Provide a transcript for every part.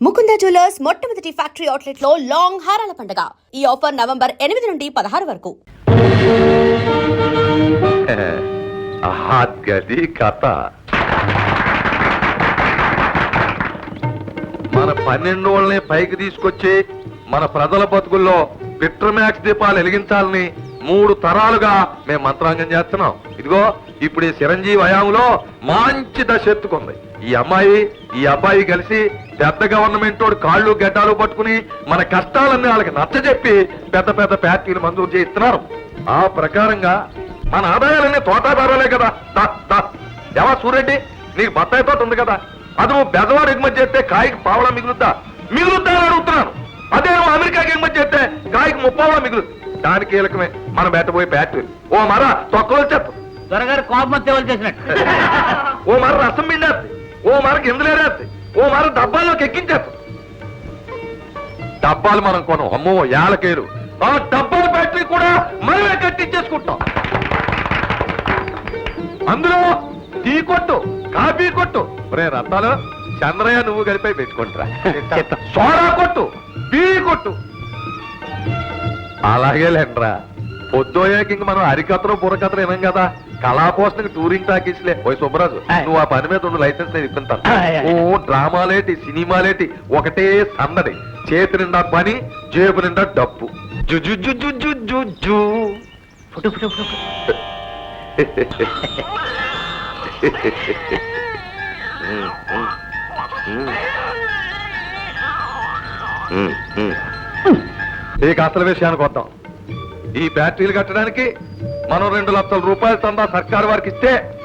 Mukunda jewellers మొట్టమొదటి factory అవుట్లెట్లో long హారాల పండుగ. ఈ ఆఫర్ నవంబర్ ఎనిమిది నుండి పదహారు వరకు. గది కథ. మన పన్నెండోళ్ళని పైకి తీసుకొచ్చి మన ప్రజల బతుకుల్లో విట్రమాక్స్ దీపాలు వెలిగించాలని మూడు తరాలుగా మేము మంత్రాంగం చేస్తున్నాం. ఇదిగో ఇప్పుడు ఈ చిరంజీవి హయాంలో మంచి దశ ఎత్తుకుంది. ఈ అమ్మాయి ఈ అబ్బాయి కలిసి పెద్ద గవర్నమెంట్ వాడు కాళ్ళు గడ్డాలు పట్టుకుని మన కష్టాలన్నీ వాళ్ళకి నచ్చజెప్పి పెద్ద పెద్ద ఫ్యాక్టరీలు మంజూరు చేయిస్తున్నారు. ఆ ప్రకారంగా మన ఆదాయాలన్నీ తోటాదారాలే కదా. దా, దా. ఎవా సూరెడ్డి నీకు బత్తాయి తోట ఉంది కదా. అది నువ్వు బెదవాడు ఎగుమతి చేస్తే కాయకి పావలా మిగులుద్దా? మిగులుద్దా అని అడుగుతున్నాను. అదే నువ్వు అమెరికాకి ఎగుమతి చేస్తే కాయకి ముప్పావలా మిగులు దానికి కీలకమే మనం పెట్టబోయే ఫ్యాక్టరీ. ఓ మర తొక్కలు వచ్చేస్తాం త్వరగారు కోపం చేసినట్టు. ఓ మర రసం పిండేస్తాయి ఓ మర గింజలేరేస్తాయి ఓ మర డబ్బాల్లోకి ఎక్కించేస్తాం డబ్బాలు మనం కొనం. అమ్మో ఏలకేరు ఆ డబ్బాల ఫ్యాక్టరీ కూడా మనమే కట్టించేసుకుంటాం. అందులో టీ కొట్టు కాఫీ కొట్టు. రే రత్నాలు చంద్రయ్య నువ్వు కలిపి పెట్టుకుంటారా. సోడా కొట్టు బీడీ కొట్టు. అలాగే లేండ్రా పొద్దుయ్యాక ఇంక మనం హరికథలు బుర్రకథలు వినం కదా? కళాపోషణకి టూరింగ్ టాకీస్లే పోయి సుబ్బరాజు. నువ్వు ఆ పని మీద ఉండు లైసెన్స్ నేను ఆయ్. ఓ డ్రామాలేటి సినిమాలేటి ఒకటే సందడి. చేతి నిండా పని జేబు నిండా డబ్బు. జు జు జు జు జు జు జు. ఫోటో ఫోటో ఫోటో ఇక అసలు విషయానికి వద్దాం. ఈ బ్యాటరీలు కట్టడానికి మనం రెండు లక్షల రూపాయల చందా సర్కారు వారికి ఇస్తే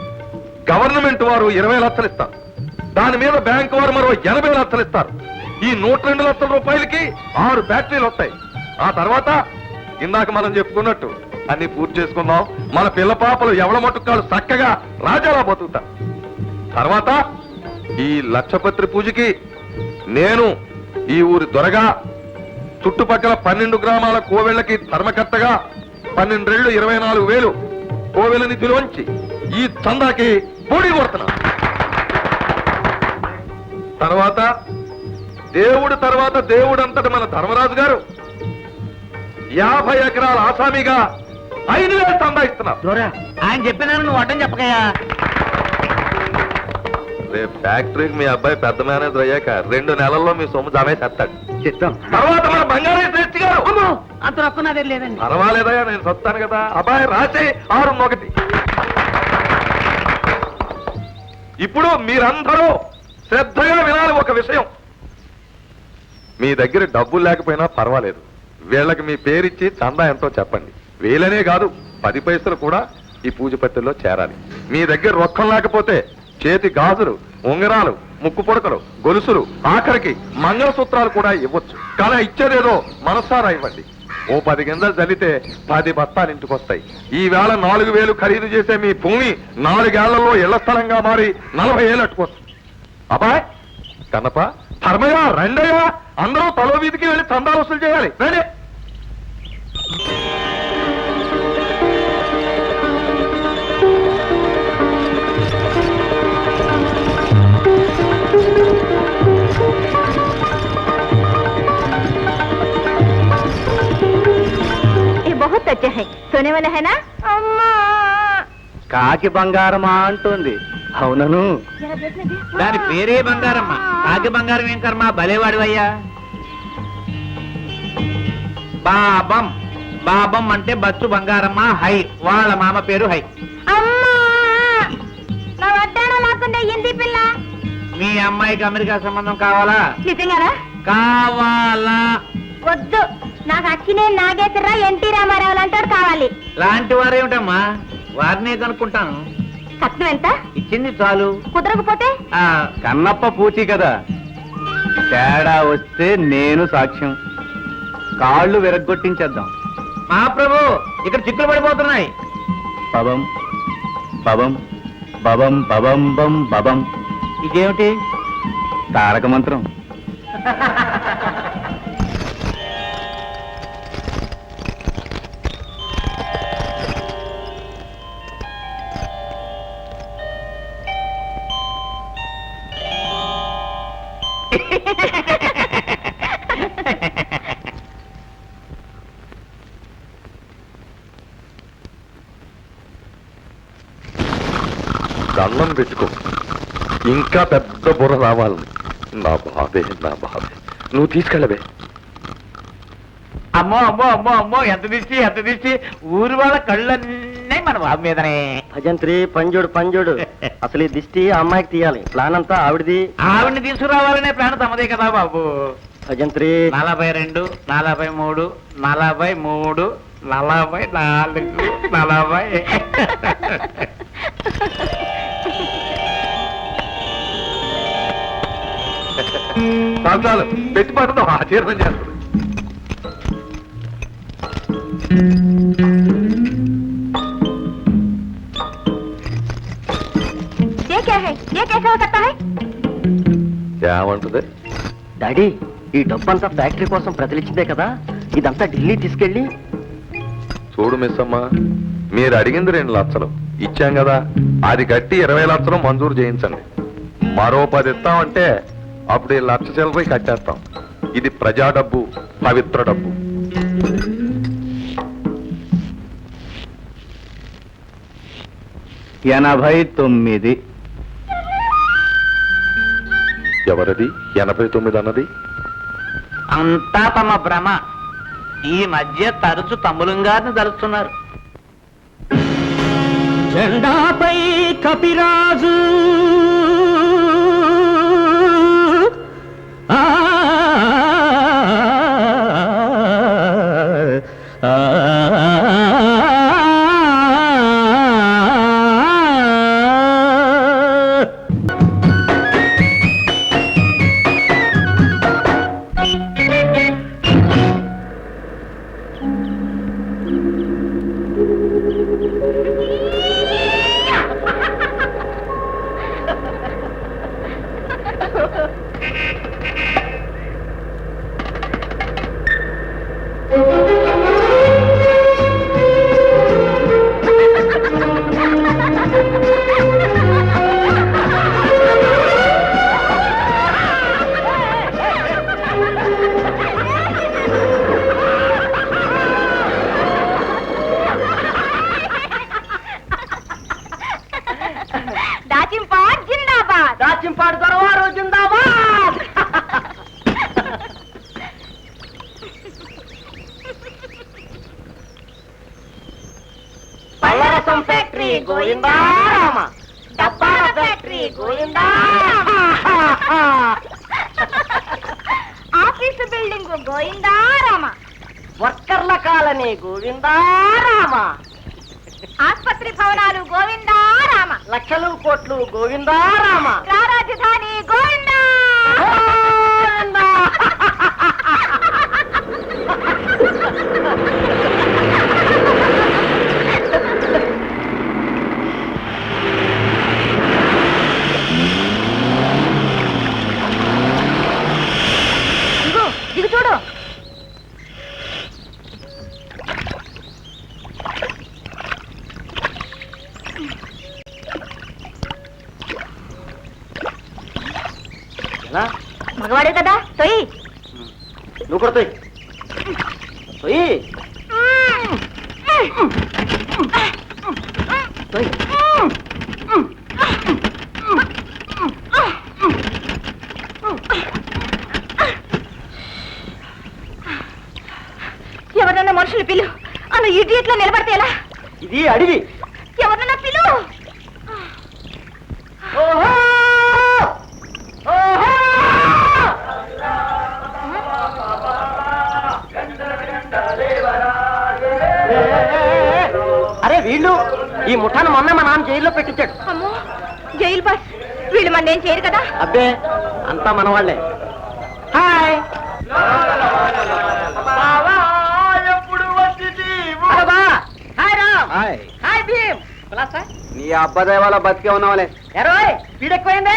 గవర్నమెంట్ వారు ఇరవై లక్షలు ఇస్తారు. దాని మీద బ్యాంక్ వారు మరో ఎనభై లక్షలు ఇస్తారు. ఈ నూట రెండు లక్షల రూపాయలకి ఆరు బ్యాటరీలు వస్తాయి. ఆ తర్వాత ఇందాక మనం చెప్పుకున్నట్టు అన్ని పూర్తి చేసుకుందాం. మన పిల్ల పాపలు ఎవడ మటుకాలు చక్కగా రాజాలా బతుకుతారు. తర్వాత ఈ లక్షపత్రి పూజకి నేను ఈ ఊరి దొరగా చుట్టుపక్కల పన్నెండు గ్రామాల కోవెళ్ళకి ధర్మకర్తగా పన్నెండేళ్ళు ఇరవై నాలుగు వేలు కోవెల నిధిలోంచి ఈ చందాకి పొడి కొడుతున్నా. తర్వాత దేవుడు తర్వాత దేవుడు అంతటి మన ధర్మరాజు గారు యాభై ఎకరాల ఆసామిగా ఐదు వేలు చందా ఇస్తున్నారు. ఆయన చెప్పినారు నువ్వు అడ్డం చెప్పకయ్యా. రేపు ఫ్యాక్టరీకి మీ అబ్బాయి పెద్ద మేనేజర్ అయ్యాక రెండు నెలల్లో మీ సొమ్ము జమేసేస్తాడు. చిత్తం తర్వాత మన బంగారం శ్రేష్ఠి గారు. అమ్మో అంత రొక్క నాదే లేదండి. పర్వాలేదయ్యా నేను చెప్తాను కదా. అబ్బాయి రాసే ఆరు ఒకటి ఇప్పుడు మీరందరూ శ్రద్ధగా వినాలి ఒక విషయం. మీ దగ్గర డబ్బులు లేకపోయినా పర్వాలేదు. వీళ్ళకి మీ పేరిచ్చి చందా ఎంతో చెప్పండి. వేలనే కాదు పది పైసలు కూడా ఈ పూజ పత్రిలో చేరాలి. మీ దగ్గర రొక్కం లేకపోతే చేతి గాజులు ఉంగరాలు ముక్కు పొడకలు గొలుసులు ఆఖరికి మంగళసూత్రాలు కూడా ఇవ్వచ్చు. కానీ ఇచ్చేదేదో మనసారా ఇవ్వండి. ఓ పది గింజలు చల్లితే పది బత్తాలు ఇంటికొస్తాయి. ఈ వేళ నాలుగు వేలు ఖరీదు చేసే మీ భూమి నాలుగేళ్ళలో ఇళ్ళ స్థలంగా మారి నలభై ఏళ్ళు అట్టుకోవచ్చు అబ్బాయ్ కనప ధర్మయ్య రెండయ్య అందరూ తలో వీధికి వెళ్ళి చందాలు వసూలు చేయాలి. రండి. वाला है ना अम्मा కాకి బంగారమా అంటుంది అవునను जरा देखने दे దాని పేరే బంగారమ్మ కాకి బంగారం ఏం కర్మ భలేవాడివయ్యా బాబం బాబం అంటే బచ్చు బంగారమ్మ హై వాళ్ళ మామ పేరు హై అమ్మా నా వడ్డాణం లేకుండా ఏంది పిల్ల మీ అమ్మాయికి అమెరికా సంబంధం కావాలా నిజంగానా కావాలా వద్దు నాకు అక్కినే నాగేశ్వరరావు ఎన్టీ రామారావు అంటాడు కావాలి. లాంటి వారేమిటమ్మా? వారినే కనుక్కుంటాను. కట్నం ఎంత? ఇచ్చింది చాలు. కుదరకపోతే? ఆ కన్నప్ప పూచి కదా. తేడా వస్తే నేను సాక్ష్యం. కాళ్ళు విరగ్గొట్టించేద్దాం. మహాప్రభు ఇక్కడ చిక్కులు పడిపోతున్నాయి. పబం పబం బబం బబం బం బబం. ఇదేమిటి? తారక మంత్రం. దండం పెట్టుకో. ఇంకా పెద్ద బుర్ర రావాలని నా బాబే నా బాబే. నువ్వు తీసుకెళ్ళవే. అమ్మో అమ్మో అమ్మో అమ్మో ఎంత దిష్టి ఎంత దిష్టి. ఊరు వాళ్ళ కళ్ళన్నీ మన బాబు మీదనే. భజంత్రి పంజోడు పంజోడు. అసలు ఈ దిష్టి ఆ అమ్మాయికి తీయాలి. ప్లాన్ అంతా ఆవిడది. ఆవిడ్ని తీసుకురావాలనే ప్రాణం తమదే కదా బాబు. భజంత్రి. నలభై రెండు నలభై మూడు నలభై మూడు నలభై నాలుగు డాడీ ఈ డబ్బంతా ఫ్యాక్టరీ కోసం ప్రతిలిచ్చిందే కదా? ఇదంతా ఢిల్లీ తీసుకెళ్ళి చూడు మిస్ అమ్మా మీరు అడిగింది రెండు లక్షలు. ఇచ్చాం కదా. అది కట్టి ఇరవై లక్షలు మంజూరు చేయించండి. మరో పది ఇస్తామంటే అప్పుడు ఈ లక్ష చిల్లరకి కట్టేస్తాం. ఇది ప్రజా డబ్బు పవిత్ర డబ్బు. ఎనభై తొమ్మిది. ఎవరిది? ఎనభై తొమ్మిది అన్నది? అంతా తమ భ్రమ. ఈ మధ్య తరచు తమ్ములం గారిని తలుస్తున్నారు జెండాపై కపిరాజు లక్షలు కోట్లు గోవిందారామ రాజధాని గోవిందా! ఇదిగో దిగు చూడు ఎలా? మగవాడే కదా తొయ్యి నువ్వు కూడా తొయ్యి. తొయ్యి. తొయ్యి. ఎవరన్నా మనుషులు పిలు అలా ఇడియట్లో నిలబడితే ఎలా ఇది అడవి ఏం చేయరు కదా? అబ్బే అంతా మన వాళ్ళే హాయ్. అరే బా! హాయ్ రామ్. హాయ్. భీమ్. కులాసా? నీ అబ్బదే వాళ్ళ బతికే ఉన్నావులే. ఎరోయ్ స్పీడ్ ఎక్కువైందే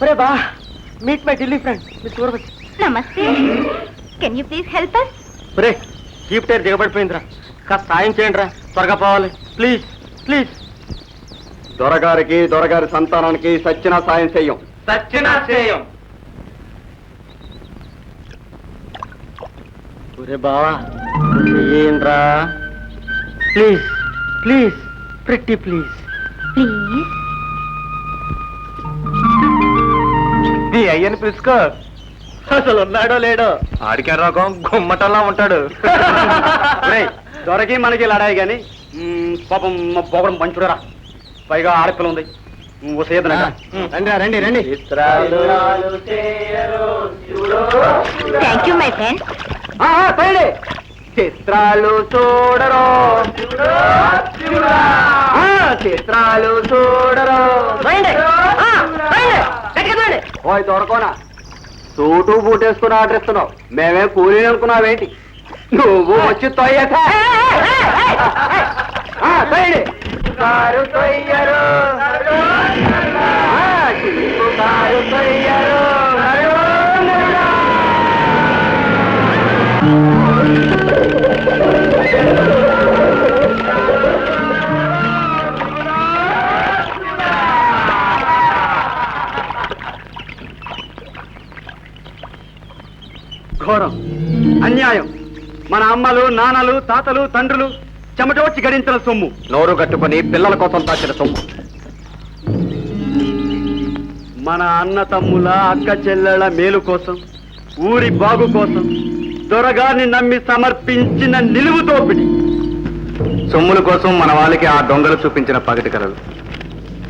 ఒరే బా meet my Delhi friend miss Urvashi. నమస్తే. Can you please help us ఒరే జీప్ టైర్ దిగబడిపోయిందిరా. కాస్త సాయం చేయండి రా త్వరగా పోవాలి. Please please. దొరగారికి దొరగారి సంతానానికి సచ్చిన సాయం చెయ్యం సచ్చినా చేయం. ఒరే బావా ఏంట్రా please please pretty please. Please. నీ అయ్యని పిలుచుకో. అసలు ఉన్నాడో లేడో. ఆడికే రోగం గుమ్మటంలా ఉంటాడు. దొరకి మనకి లడాయి గాని మ్, పాపం మా పోగడం పంచుడరా. పైగా ఆడపిల్ల ఉంది. రండి రండి రండి. థ్యాంక్ యూ మై ఫ్రెండ్ చిత్రాలు చూడరో ఆ, చిత్రాలు చూడరో దొరకోనా. సూటు బూటేసుకుని ఆర్డర్ ఇస్తున్నావు మేమే కూలీ అనుకున్నావేంటి నువ్వు వచ్చి తొయ్యండి. కారు తొయ్యరు. కారు తొయ్యరు. నాన్నలు తాతలు తండ్రులు చెమటోడ్చి గడించిన సొమ్ము. నోరు కట్టుకుని పిల్లల కోసం దాచిన సొమ్ము. మన అన్న తమ్ముల అక్క చెల్లెళ్ళ మేలు కోసం ఊరి బాగు కోసం దొరగారిని నమ్మి సమర్పించిన నిలువు దోపిడి. సొమ్ముల కోసం మన వాళ్ళకి ఆ దొంగలు చూపించిన పగటి కలలు.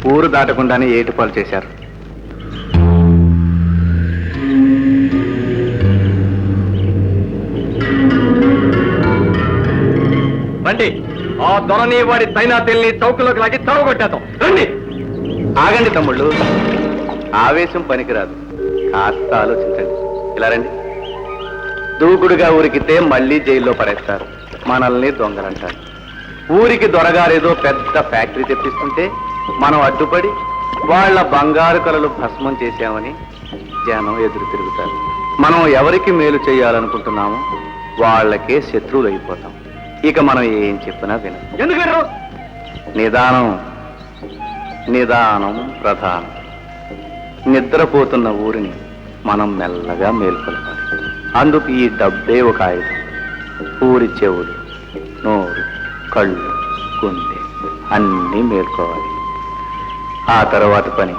ఊరు దాటకుండానే ఏటుపాలు చేశారు. రండి ఆ దొరని వాడి తైనాతిల్ని చౌకలోకి లాగి చదవగొట్టేద్దాం రండి. ఆగండి తమ్ముళ్ళు. ఆవేశం పనికిరాదు. కాస్త ఆలోచించండి. ఇలా రండి. దూకుడుగా ఊరికితే మళ్ళీ జైల్లో పడేస్తారు. మనల్ని దొంగలంటారు. ఊరికి దొరగారేదో పెద్ద ఫ్యాక్టరీ తెప్పిస్తుంటే మనం అడ్డుపడి వాళ్ళ బంగారు కలలు భస్మం చేశామని జనం ఎదురు తిరుగుతారు. మనం ఎవరికి మేలు చేయాలనుకుంటున్నామో వాళ్ళకే శత్రువులు అయిపోతాం ఇక మనం ఏం చెప్పినా వినం. ఎందుకు నిదానం నిదానం ప్రధానం. నిద్రపోతున్న ఊరిని మనం మెల్లగా మేల్కొల్పాలి. అందుకు ఈ డబ్బే ఒక ఆయుధం. ఊరి చెవులు నోరు కళ్ళు గుండె అన్నీ మేల్కోవాలి. ఆ తర్వాత పని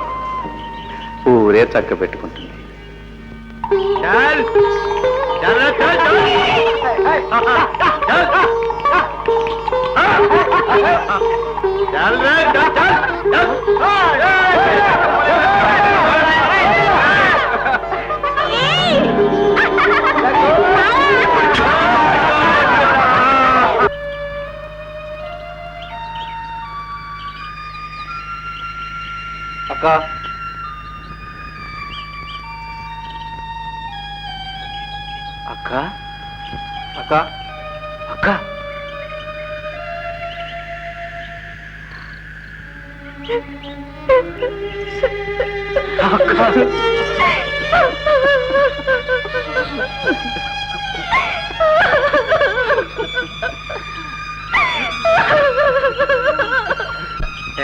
ఊరే చక్క పెట్టుకుంటుంది చల్ చల్ చల్ చల్. రే చల్ చల్ అక్క? అక్క? అక్క? అక్క?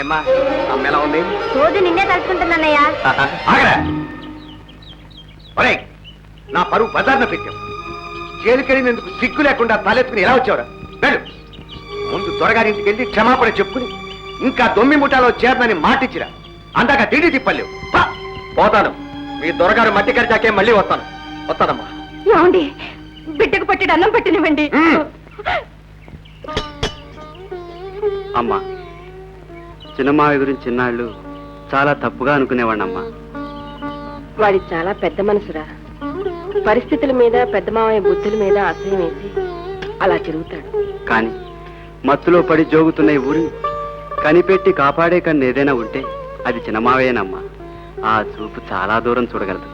ఏమ్మా అమ్మ ఎలా ఉంది? రోజు నిన్నే తలుచుకుంటున్నానయ్యా. ఆగరా. ఒరేయ్ నా పరువు బజార్న పెట్టావు. చేరుకెళ్ళినందుకు సిగ్గు లేకుండా తలెత్తుకుని ఎలా వచ్చావురా? వెళ్ళు. ముందు దొరగారింటికి వెళ్ళి క్షమాపణ చెప్పుకుని ఇంకా దొమ్మి ముఠాలో చేరనని మాటిచ్చిరా. అందాక తిండి తిప్పలేవు. పోతాను. మీ దొరగారు మట్టి కరిచాకే మళ్ళీ వస్తాను. వస్తానమ్మా. ఏమండి? బిడ్డకు పట్టి అన్నం పెట్టినివ్వండి. అమ్మా చిన్నమావి గురించి చిన్నాళ్ళు చాలా తప్పుగా అనుకునేవాడినమ్మా వాడి చాలా పెద్ద మనసురా. పరిస్థితుల మీద పెద్ద మావయ్య బుద్ధుల మీద అసహ్యం వేసి అలా తిరుగుతాడు. కానీ మత్తులో పడి జోగుతున్న ఈ ఊరిని కనిపెట్టి కాపాడే కన్ను ఏదైనా ఉంటే అది చిన్నమావేనమ్మా ఆ చూపు చాలా దూరం చూడగలదు.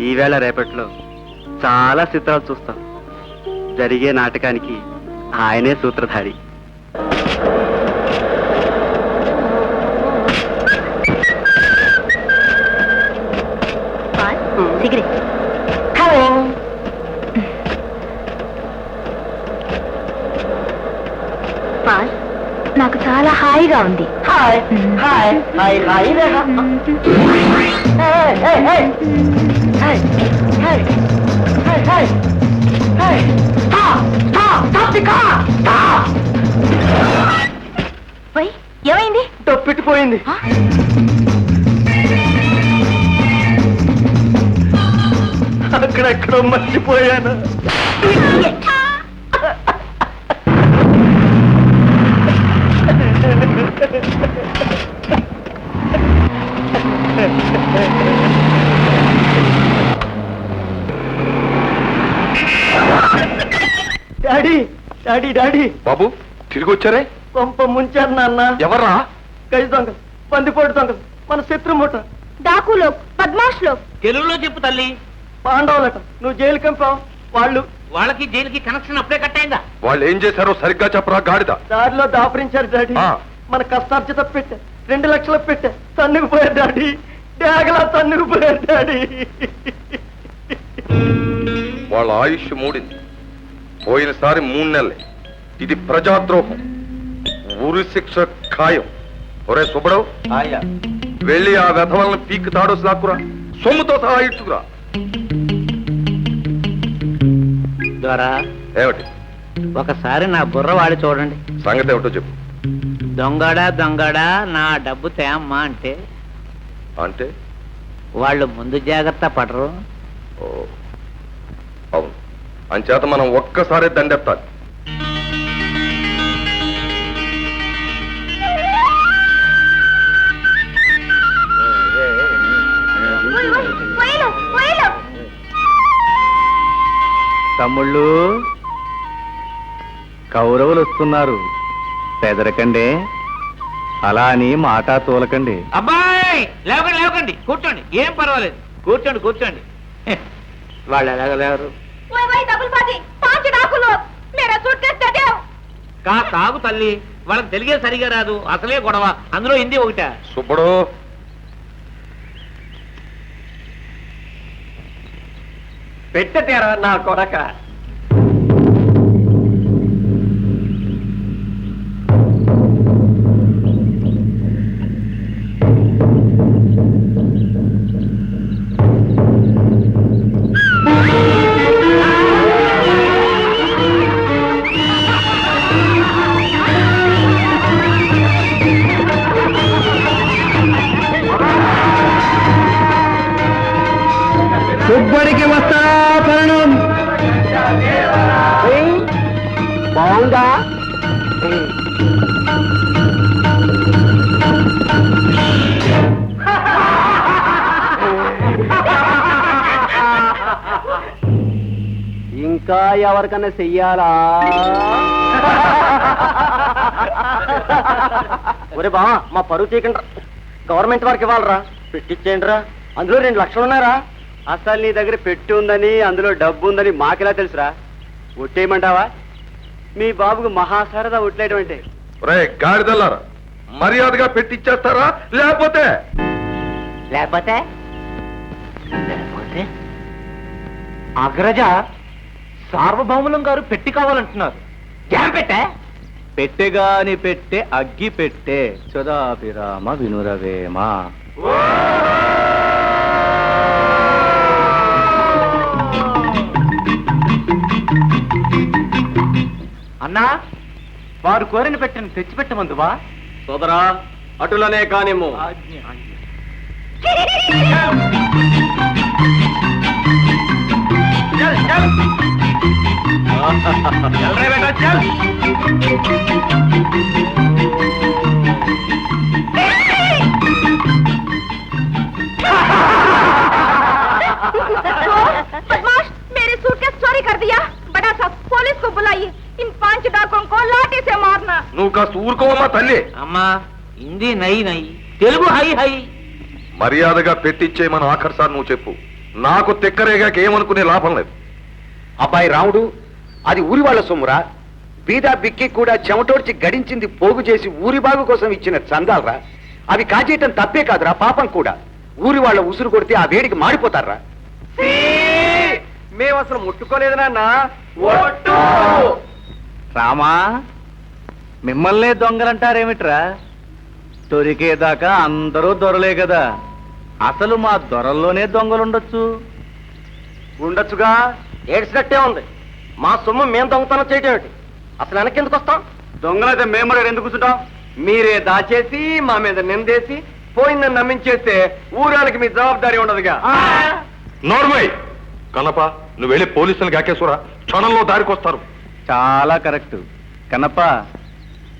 ఈవేళ రేపట్లో చాలా చిత్రాలు చూస్తాం. జరిగే నాటకానికి ఆయనే సూత్రధారి. సిగరెట్ హలో హాయిగా ఉంది. హాయ్. హాయ్. Hi hi. ఏమైంది? పెట్టిపోయింది అక్కడెక్కడో మర్చిపోయాను. Daddy daddy daddy. బాబు తిరిగి వచ్చారే? కొంప ముంచారు నాన్న. ఎవర్రా? గజ దొంగ పందిపోటు దొంగ మన శత్రుమూట డాకులో పద్మాష్లో తెలుగులో చెప్పు తల్లి. పాండవులట నువ్వు జైలు కంపావు వాళ్ళు. వాళ్ళకి జైలుకి కనెక్షన్ అప్పుడే కట్ అయిందా? వాళ్ళు ఏం చేశారో సరిగ్గా చెప్పరా గాడిద? దారిలో దాపరించారు డాడీ. ఆ. మన కష్టార్జిత పెట్టే రెండు లక్షలు పెట్టే తన్నుకుపోయారు డాడీ. డాగలా తన్నుకుపోయారు డాడీ. వాళ్ళ ఆయుష్ మూడింది. పోయినసారి మూడు నెలలే. ఇది ప్రజాద్రోహం. ఊరి శిక్ష ఖాయం. ఒరే సుబ్బడవు వెళ్ళి ఆ వెధవలను పీక్ తాడు సాకురా సొమ్ముతో సహా ఇచ్చుకురా ద్వారా ఏమిటి? ఒకసారి నా బుర్ర వాడి చూడండి. సంగతి ఏమిటో చెప్పు. దొంగడా దొంగడా నా డబ్బు తేమ్మా అంటే అంటే? వాళ్ళు ముందు జాగ్రత్త పడరు. ఓ, అవును. అంచేత మనం ఒక్కసారి దండెత్తాలి. తమ్ముళ్ళు కౌరవులు వస్తున్నారు పెదరకండి అలా అని మాట తోలకండి. అబ్బాయి! లేవకండి లేవకండి కూర్చోండి. ఏం పర్వాలేదు. కూర్చోండి కూర్చోండి. వాళ్ళు ఎలాగ లేవరు? ఓయ్ ఓయ్ కా తాగు తల్లి. వాళ్ళకి తెలిగే సరిగా రాదు. అసలే గొడవ. అందులో హిందీ ఒకట. సుబ్బడు. పెట్టటేరా నా కొడక. సుబ్బడికి వస్తా పరణం. బాగుందా? ఇంకా ఎవరికన్నా చెయ్యాలా? ఒరే బావా మా పరువు తీకండి గవర్నమెంట్ వారికి ఇవ్వాలరా. పెట్టించేయండి రా అందులో రెండు లక్షలు ఉన్నారా అసలు నీ దగ్గర పెట్టి ఉందని అందులో డబ్బు ఉందని మాకెలా తెలుసురా? ఒట్టేయమంటావా? మీ బాబుకు మహాసరదా ఒట్లేయడం అంటే. రే గాడిదల్లారా మర్యాదగా పెట్టిచ్చేస్తారా లేకపోతే? లేకపోతే? లేకపోతే? అగ్రజ సార్వభౌములం గారు పెట్టి కావాలంటున్నారు. ఏం పెట్టే? పెట్టెగాని పెట్టే అగ్గి పెట్టే. చదాభిరామ వినురవేమ. అన్నా వారు కోరిన పెట్టెను తెచ్చిపెట్టమందువా? సోదరా అటులనే కానిమ్ము. చల్ నువ్వు కాస్త ఊరుకోవమ్మా తల్లి. అమ్మా హిందీ నై నై తెలుగు హై హై. మర్యాదగా పెట్టిచ్చేయమని ఆఖరిసారి నువ్వు చెప్పు. నాకు తిక్కరేగాక ఏమనుకునే లాభం లేదు. అబ్బాయి రాముడు అది ఊరి వాళ్ళ సొమ్మురా? బీదా బిక్కి కూడా చెమటోడ్చి గడించింది పోగు చేసి ఊరి బాగు కోసం ఇచ్చిన చందాలరా? అవి కాజేయటం తప్పే కాదురా పాపం కూడా. ఊరి వాళ్ళ ఉసురు కొడితే ఆ వేడికి మాడిపోతారా? మేము అసలు ముట్టుకోలేదు నాన్న ఒట్టు! రామా మిమ్మల్నే దొంగలంటారేమిట్రా? దొరికేదాకా అందరూ దొరలే కదా అసలు మా దొరల్లోనే దొంగలుండొచ్చు. ఉండొచ్చుగా? ఏడ్చినట్టే ఉంది. మా సొమ్ము మేము దొంగతనం చేయటం ఏమిటి అసలు వెనక్కి ఎందుకు వస్తాం దొంగలైతే మేము మరి ఎందుకు కూర్చుంటాం? మీరే దాచేసి మా మీద నిందేసి పోయిందని నమ్మించేస్తే ఊరానికి మీ జవాబారి ఉండదుగా. నోర్మై కన్నప్ప నువ్వు వెళ్ళి పోలీసులు కాకేశ్వరా క్షణంలో దారికొస్తారు. చాలా కరెక్ట్. కనప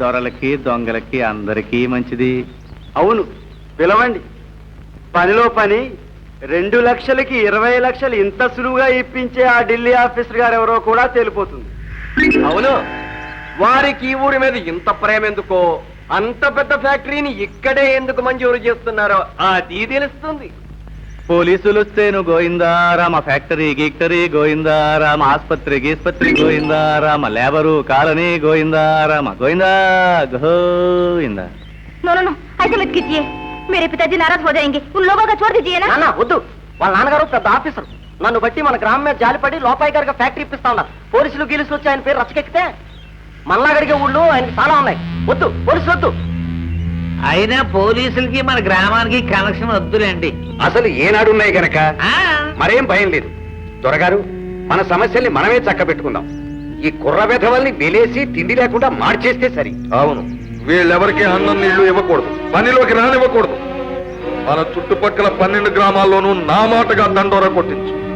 దొరలకి దొంగలకి అందరికీ మంచిది. అవును పిలవండి. పనిలో పని రెండు లక్షలకి ఇరవై లక్షలు ఇంత సులువుగా ఇప్పించే ఆ ఢిల్లీ ఆఫీసర్ గారు ఎవరో కూడా తేలిపోతుంది. అవును వారికి ఈ ఊరి మీద ఇంత ప్రేమ ఎందుకో? అంత పెద్ద ఫ్యాక్టరీని ఇక్కడే ఎందుకు మంజూరు చేస్తున్నారో అది తెలుస్తుంది. పోలీసులు వస్తేను గోయిందారామ ఫ్యాక్టరీ గీక్టరీ గోయిందారామ ఆస్పత్రి గీస్పత్రి గోయిందారామ లేబరు కాలనీ గోయిందారామ గోయిందా గోయిందా नो नो नो ऐसे मत कीजिए मेरे पिताजी नाराज हो जाएंगे उन लोगों का छोड़ दीजिए ना నాన్న వద్దు వాళ్ళ నాన్నగారు పెద్ద ఆఫీసర్ నన్ను బట్టి మన గ్రామం మీద జాలిపడి లోపాయి గారికి ఫ్యాక్టరీ ఇప్పిస్తా ఉన్నారు పోలీసులు గీలుసులు వచ్చి ఆయన పేరు రచ్చకెక్కితే మళ్ళా గడిగే ఊళ్ళు ఆయనకి చాలా ఉన్నాయి వద్దు పోలీసులు వద్దు అయినా పోలీసులకి మన గ్రామానికి కనెక్షన్ వద్దులేండి. అసలు ఏనాడున్నాయి గనక? ఆ, మరేం భయం లేదు. దొరగారు మన సమస్యల్ని మనమే చక్క పెట్టుకుందాం ఈ కుర్ర వెధవల్ని వెలేసి తిండి లేకుండా మార్చేస్తే సరి. అవును. వీళ్ళెవరికి అన్నం నీళ్ళు ఇవ్వకూడదు. పనిలోకి రానివ్వకూడదు. మన చుట్టుపక్కల పన్నెండు గ్రామాల్లోనూ నా మాటగా దండోర కొట్టించు.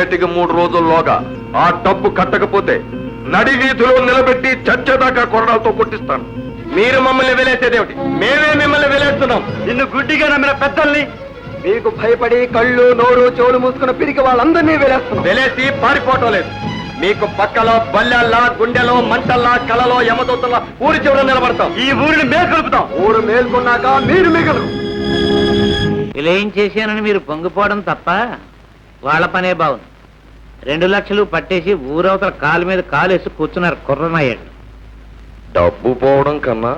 ఏటికి మూడు రోజుల్లోగా ఆ డబ్బు కట్టకపోతే నడి వీధిలో నిలబెట్టి చచ్చేదాకా కొరడాలతో కొట్టిస్తాను. మీరు మమ్మల్ని వెలేసేదేమిటి మేమే మిమ్మల్ని వెలేస్తున్నాం. నిన్ను గుడ్డిగా నమ్మిన పెద్దల్ని మీకు భయపడి కళ్ళు నోరు చెవులు మూసుకున్న పిరికి వాళ్ళందరినీ వెలేస్తున్నాం. వెలేసి పారిపోవటం లేదు. మీకు పక్కలో బల్లెల్లా గుండెలో మంటల్లా కలలో యమదూతల్లా ఊరి చివర నిలబడతాం. ఈ ఊరిని మేల్కొలుపుతాం. ఊరు మేల్కొన్నాక మీరు మిగలు ఇలా ఏం చేశానని మీరు పొంగిపోవడం తప్ప వాళ్ళ పనే బాగుంది. రెండు లక్షలు పట్టేసి ఊరవతల కాలు మీద కాలు వేసి కూర్చున్నారు కుర్రనయ్యాడు డబ్బు పోవడం కన్నా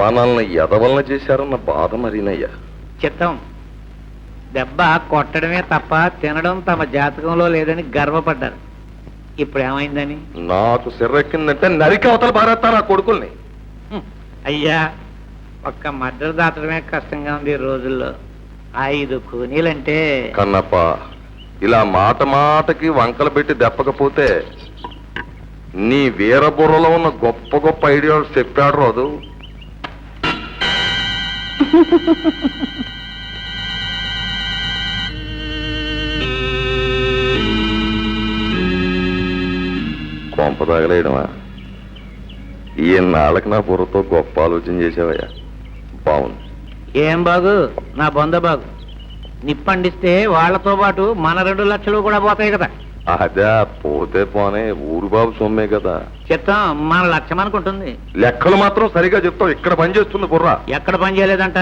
మనల్ని ఎదవలన చేశారన్న బాధ మరీనయ్యా. చిత్తం దెబ్బ కొట్టడమే తప్ప తినడం తమ జాతకంలో లేదని గర్వపడ్డారు. ఇప్పుడు ఏమైందని? నాకు సిర్రెక్కిందంటే నరికి అవతల పారేస్తా నా కొడుకుల్ని. అయ్యా ఒక్క మద్దతు దాటడమే కష్టంగా ఉంది ఈ రోజుల్లో. ఐదు కూనీలంటే కన్నప్ప ఇలా మాట మాటకి వంకలు పెట్టి దెప్పకపోతే నీ వీరబుర్రలో ఉన్న గొప్ప గొప్ప ఐడియాలు చెప్పాడు రాదు కొంప తగలేయడమా? ఈ నా బుర్రతో గొప్ప ఆలోచన చేసావయ్యా. బాగుంది ఏం బాగు? నా బొంద బాగు. నిప్పండిస్తే వాళ్ళతో పాటు మన రెండు లక్షలు కూడా పోతాయి కదా. అదే పోతే పోనే ఊరు బాబు సొమ్మే కదా. చిత్తం మన లక్ష్యం అనుకుంటుంది. లెక్కలు మాత్రం సరిగా చెప్తావు ఇక్కడ పనిచేస్తుంది బుర్రా. ఎక్కడ పని చేయలేదంట?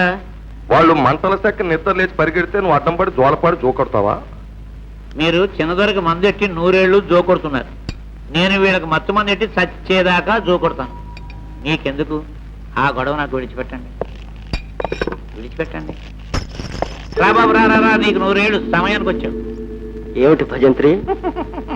వాళ్ళు మంటల సెక్క నిద్ర లేచి పరిగెడితే నువ్వు అడ్డం పడి జోలపాడి జోకొడతావా మీరు చిన్నదొరకు మందు ఎట్టి నూరేళ్ళు జోకొడుతున్నారు నేను వీళ్ళకి మత్తు మంది ఎట్టి చచ్చేదాకా జోకొడతాను నీకెందుకు? ఆ గొడవ నాకు విడిచిపెట్టండి. విడిచిపెట్టండి. రా బాబు రా రా, రా నీకు నూరేళ్ళు సమయానికి వచ్చావు ఏమిటి భజంత్రి?